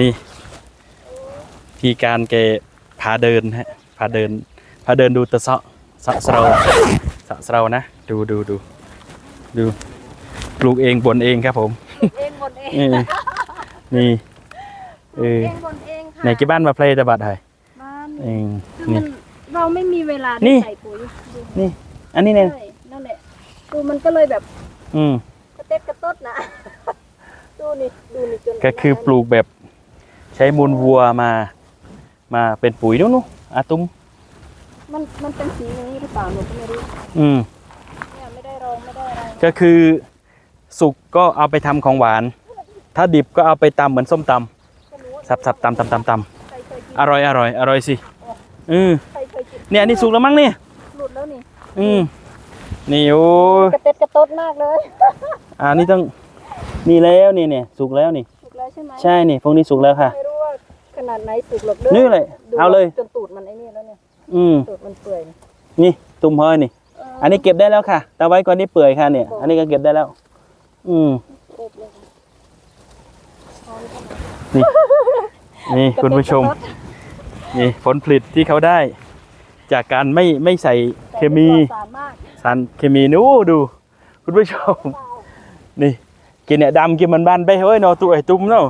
นี่ พี่การแกพาเดินฮะพาเดิน พาเดินดูตะเสาะสะเสราสะเสรานะ ดูดูดูดูปลูกเองบนเองครับผมเองบนเองเออนี่เออเองบนเองค่ะในกี่บ้านมาเพลย์ตะบัดไทยบ้านเองคือนี่มันเราไม่มีเวลานี่ ได้ใส่ปุ๋ยดูนี่ อันนี้เนี่ยใช่นั่นแหละดูมันก็เลยแบบอืมกระเต็ดกระต๊ดนะ ดูนี่ดูนี่จนก็คือปลูกแบบ ใช้มูลวัวมา มาเป็นปุ๋ยนู้นนู้นอาตุ้มมันมันเป็นสีอย่างนี้หรือเปล่าหนูก็ไม่รู้อืมเนี่ยไม่ได้รองไม่ได้อะไรก็คือสุกก็เอาไปทำของหวาน ถ้าดิบก็เอาไปตำเหมือนส้มตก็รู้ว่าำสับสับตำตำตำตใครเคยกินำอร่อยอร่อยอร่อยสิอืมใครเคยกินเนี่ยอันนี่สุกแล้วมั้งเนี่ยหลุดแล้วนี่อืมนี่โอ้ยกระเต็ดกระต๊ดมากเลยอ่านี่ต้องนี่แล้วนี่เนี่ยสุกแล้วนี่สุกแล้วใช่ไหมใช่นี่พวกนี้สุกแล้วค่ะ ไม่รู้ว่าข นาดไหนสุกหรอกเด้อนี่เลยดูเอาเลย จนตูดมันไอ้นี่แล้วเนี่ยอืมตูดมันเปื่อยเนี่ยนี่ตุ่มเฮยนี่ เอออันนี้เก็บได้แล้วค่ะแต่ไว้ก่อนนี้เปื่อยค่ะเนี่ย อันนี้ก็เก็บได้แล้ว อืมเด็ดเลยค่ะช้อนเข้ามานี่คุณผู้ชม นี่ผลผลิตที่เขาได้ จากการไม่ไม่ใส่เคมีแต่นปลอดสารมากสารเคมีนู้ดู คุณผู้ชม นี่กินเนี่ยดำกินมันบานไปเฮ้ยเนอตัวไอ้ตุ้มเนาะ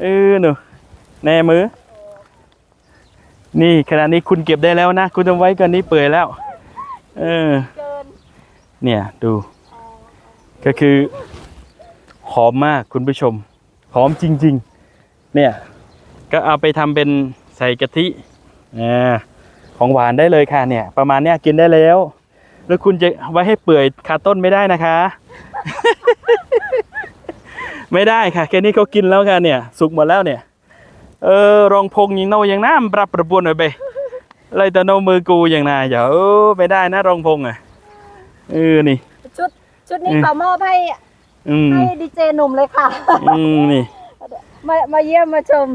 เออหนู แน่มือ นี่ขณะนี้คุณเก็บได้แล้วนะ คุณทำไว้ก่อนนี้เปื่อยแล้ว เออ เนี่ยดู ก็คือหอมมากคุณผู้ชม หอมจริง ๆ เนี่ย ก็เอาไปทำเป็นใส่กะทิอของหวานได้เลยค่ะเนี่ย ประมาณเนี้ยกินได้แล้ว แล้วคุณจะไว้ให้เปื่อยคาต้นไม่ได้นะคะ ไม่ได้ค่ะ แค่นี้เขากินแล้วค่ะเนี่ย สุกหมดแล้วเนี่ย เออรองพงยิงโนยังน้ำปรับประบวนหน่อยไปเลยแต่โนมือกูอย่างน่าอย่าเออไม่ได้นะรองพงอะเออนี่ ชุดชุดนี้อืมขอมอบให้อืมให้ดีเจหนุ่มเลยค่ะอืมนี่มามาเยี่ยมมาชม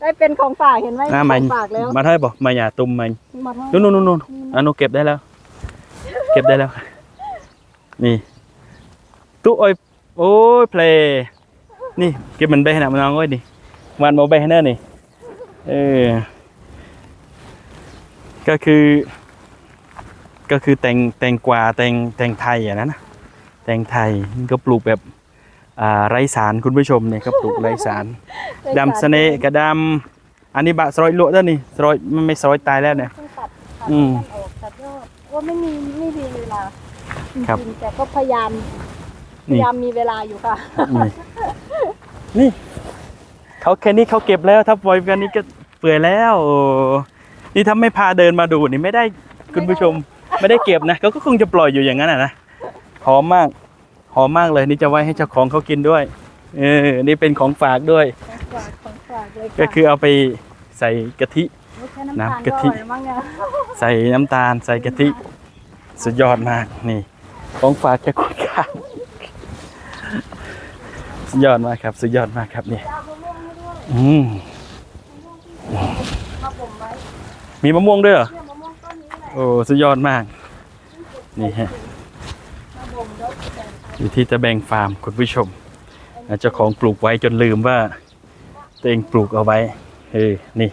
ได้เป็นของฝากเห็นไหมอ่าขมาองฝากแล้วมาเท่าไหร่บอกมาอย่าตุ่มมันมาให้นู่นนู่นนู่นนู่นอันนู้นเก็บได้แล้ว เก็บได้แล้วค่ะนี่ตู้โอ้ยโอ้ยเพลย์นี่เก็บมันไปขนาดมันน้องไว้ดิวันโมไปให้แน่นี่ เออก็คือ ก็คือแตงแตงกวาแตงแตงไทยอะนะนะแตงไทยมันก็ปลูกแบบอ่าไร้สารคุณผู้ชมเนี่ยก็ปลูกไร้สารดำเสน่ห์กระดำอันนี้บะสรอยลวกแล้วนี่สรอยมันไม่สรอยตายแล้วเนี่ยเพิ่งตัดตัดอืมต้นออกตัดยอดว่าไม่มีไม่มีเวลาจครับริงๆแต่ก็พยายามพนี่ ยายามมีเวลาอยู่ค่ะ นี่นี่ เขาแค่นี้เขาเก็บแล้วถ้าปล่อยกันนี้ก็เปื่อยแล้วโอ้นี่ถ้าไม่พาเดินมาดูนี่ไม่ได้คุณผู้ชมไม่ได้เก็บนะเขาก็คงจะปล่อยอยู่อย่างนั้นนะนะหอมมากหอมมากเลยนี่จะไว้ให้เจ้าของเขากินด้วยเออนี่เป็นของฝากด้วยของฝากของฝากเลยค่ะก็คือเอาไปใส่กะทิไม่ใช่น้ำตาลน้ำก็กะอทิร่อยมากเนี่ยใส่น้ำตาลใส่กะทิสุดยอดมากนี่ ของฝากแค่คุณค่าสุดยอดมากครับ สุดยอดมากครับนี่จะเอามะม่วงให้ด้วย อืมมีมะม่วงด้วยเหรอโอ้สุดยอดมาก นี่ฮะอยู่ที่ตะแบงฟาร์มคุณผู้ชมเจ้าของปลูกไว้จนลืมว่าตัวเองปลูกเอาไว้เฮ้นี่